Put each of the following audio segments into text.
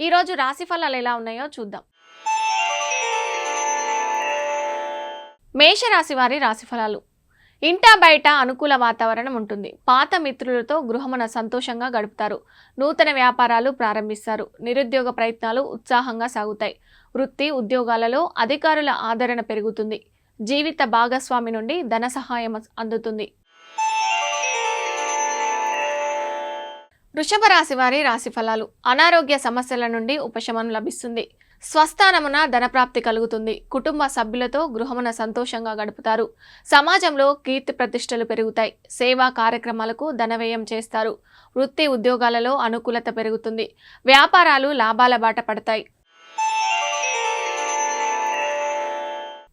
ఈరోజు రాశి ఫలాలు ఎలా ఉన్నాయో చూద్దాం. మేషరాశి వారి రాశి ఫలాలు. ఇంటా బయట అనుకూల వాతావరణం ఉంటుంది. పాత మిత్రులతో గృహమున సంతోషంగా గడుపుతారు. నూతన వ్యాపారాలు ప్రారంభిస్తారు. నిరుద్యోగ ప్రయత్నాలు ఉత్సాహంగా సాగుతాయి. వృత్తి ఉద్యోగాలలో అధికారుల ఆదరణ పెరుగుతుంది. జీవిత భాగస్వామి నుండి ధన సహాయం అందుతుంది. వృషభ రాశి వారి రాశి ఫలాలు. అనారోగ్య సమస్యల నుండి ఉపశమనం లభిస్తుంది. స్వస్థానమున ధనప్రాప్తి కలుగుతుంది. కుటుంబ సభ్యులతో గృహమున సంతోషంగా గడుపుతారు. సమాజంలో కీర్తి ప్రతిష్టలు పెరుగుతాయి. సేవా కార్యక్రమాలకు ధనవ్యయం చేస్తారు. వృత్తి ఉద్యోగాలలో అనుకూలత పెరుగుతుంది. వ్యాపారాలు లాభాల బాట పడతాయి.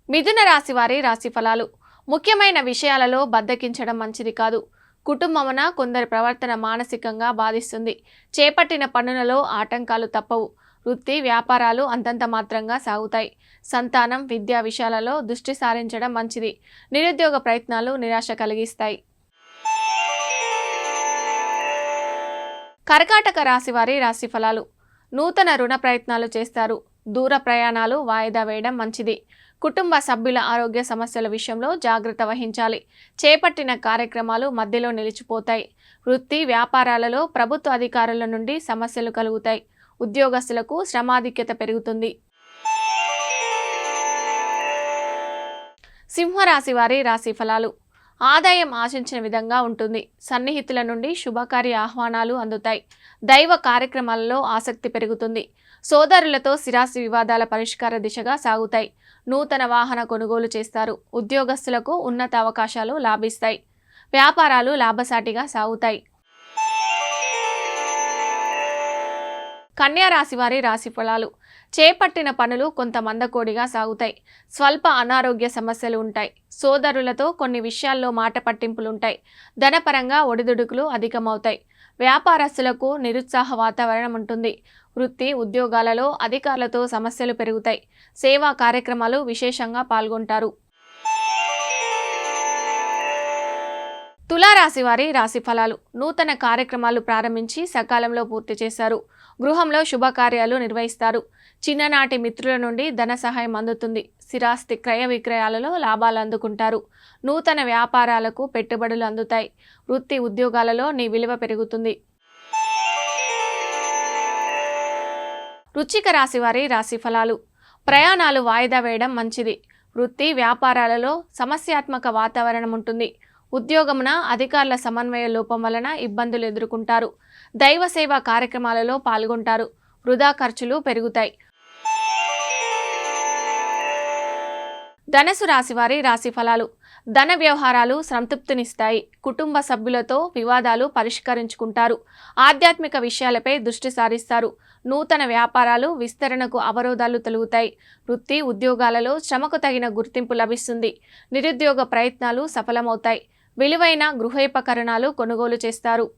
మిథున రాశి వారి రాశి ఫలాలు. ముఖ్యమైన విషయాలలో బద్దకించడం మంచిది కాదు. కుటుంబమున కొందరి ప్రవర్తన మానసికంగా బాధిస్తుంది. చేపట్టిన పనులలో ఆటంకాలు తప్పవు. వృత్తి వ్యాపారాలు అంతంత మాత్రంగా సాగుతాయి. సంతానం విద్యా విషయాలలో దృష్టి సారించడం మంచిది. నిరుద్యోగ ప్రయత్నాలు నిరాశ కలిగిస్తాయి. కర్కాటక రాశి వారి రాశి ఫలాలు. నూతన రుణ ప్రయత్నాలు చేస్తారు. దూర ప్రయాణాలు వాయిదా వేయడం మంచిది. కుటుంబ సభ్యుల ఆరోగ్య సమస్యల విషయంలో జాగ్రత్త వహించాలి. చేపట్టిన కార్యక్రమాలు మధ్యలో నిలిచిపోతాయి. వృత్తి వ్యాపారాలలో ప్రభుత్వ అధికారుల నుండి సమస్యలు కలుగుతాయి. ఉద్యోగస్తులకు శ్రమాధిక్యత పెరుగుతుంది. సింహరాశి వారి రాశి ఫలాలు. ఆదాయం ఆశించిన విధంగా ఉంటుంది. సన్నిహితుల నుండి శుభకార్య ఆహ్వానాలు అందుతాయి. దైవ కార్యక్రమాలలో ఆసక్తి పెరుగుతుంది. సోదరులతో సిరాసి వివాదాల పరిష్కార దిశగా సాగుతాయి. నూతన వాహన కొనుగోలు చేస్తారు. ఉద్యోగస్తులకు ఉన్నత అవకాశాలు లాభిస్తాయి. వ్యాపారాలు లాభసాటిగా సాగుతాయి. కన్యా రాశి వారి రాశి ఫలాలు. చేపట్టిన పనులు కొంత మందకోడిగా సాగుతాయి. స్వల్ప అనారోగ్య సమస్యలు ఉంటాయి. సోదరులతో కొన్ని విషయాల్లో మాట పట్టింపులుంటాయి. ధనపరంగా ఒడిదుడుకులు అధికమవుతాయి. వ్యాపారస్తులకు నిరుత్సాహ వాతావరణం ఉంటుంది. వృత్తి ఉద్యోగాలలో అధికారులతో సమస్యలు పెరుగుతాయి. సేవా కార్యక్రమాలు విశేషంగా పాల్గొంటారు. తులారాశి వారి రాశి ఫలాలు నూతన కార్యక్రమాలు ప్రారంభించి సకాలంలో పూర్తి చేశారు. గృహంలో శుభకార్యాలు నిర్వహిస్తారు. చిన్ననాటి మిత్రుల నుండి ధన సహాయం అందుతుంది. స్థిరాస్తి క్రయ విక్రయాలలో లాభాలు అందుకుంటారు. నూతన వ్యాపారాలకు పెట్టుబడులు అందుతాయి. వృత్తి ఉద్యోగాలలో నీ విలువ పెరుగుతుంది. రుచిక రాశి వారి రాశి ఫలాలు. ప్రయాణాలు వాయిదా వేయడం మంచిది. వృత్తి వ్యాపారాలలో సమస్యాత్మక వాతావరణం ఉంటుంది. ఉద్యోగమున అధికారుల సమన్వయ లోపం వలన ఇబ్బందులు ఎదుర్కొంటారు. దైవ సేవా కార్యక్రమాలలో పాల్గొంటారు. వృధా ఖర్చులు పెరుగుతాయి. ధనసు రాశి వారి రాశి ఫలాలు. ధన వ్యవహారాలు సంతృప్తినిస్తాయి. కుటుంబ సభ్యులతో వివాదాలు పరిష్కరించుకుంటారు. ఆధ్యాత్మిక విషయాలపై దృష్టి సారిస్తారు. నూతన వ్యాపారాలు విస్తరణకు అవరోధాలు తొలుగుతాయి. వృత్తి ఉద్యోగాలలో శ్రమకు తగిన గుర్తింపు లభిస్తుంది. నిరుద్యోగ ప్రయత్నాలు సఫలమవుతాయి. విలువైన గృహోపకరణాలు కొనుగోలు చేస్తారు.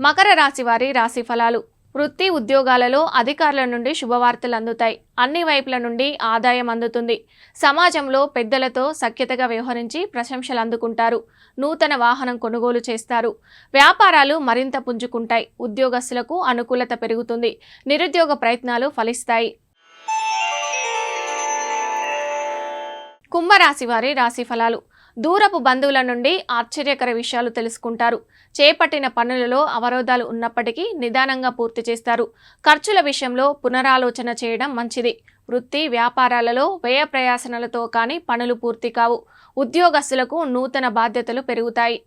మకర రాశి వారి రాశి ఫలాలు. వృత్తి ఉద్యోగాలలో అధికారుల నుండి శుభవార్తలు అందుతాయి. అన్ని వైపుల నుండి ఆదాయం అందుతుంది. సమాజంలో పెద్దలతో సఖ్యతగా వ్యవహరించి ప్రశంసలు అందుకుంటారు. నూతన వాహనం కొనుగోలు చేస్తారు. వ్యాపారాలు మరింత పుంజుకుంటాయి. ఉద్యోగస్తులకు అనుకూలత పెరుగుతుంది. నిరుద్యోగ ప్రయత్నాలు ఫలిస్తాయి. కుంభరాశి వారి రాశి ఫలాలు. దూరపు బంధువుల నుండి ఆశ్చర్యకర విషయాలు తెలుసుకుంటారు. చేపట్టిన పనులలో అవరోధాలు ఉన్నప్పటికీ నిదానంగా పూర్తి చేస్తారు. ఖర్చుల విషయంలో పునరాలోచన చేయడం మంచిది. వృత్తి వ్యాపారాలలో వ్యయ ప్రయాసనలతో కానీ పనులు పూర్తి కావు. ఉద్యోగస్తులకు నూతన బాధ్యతలు పెరుగుతాయి.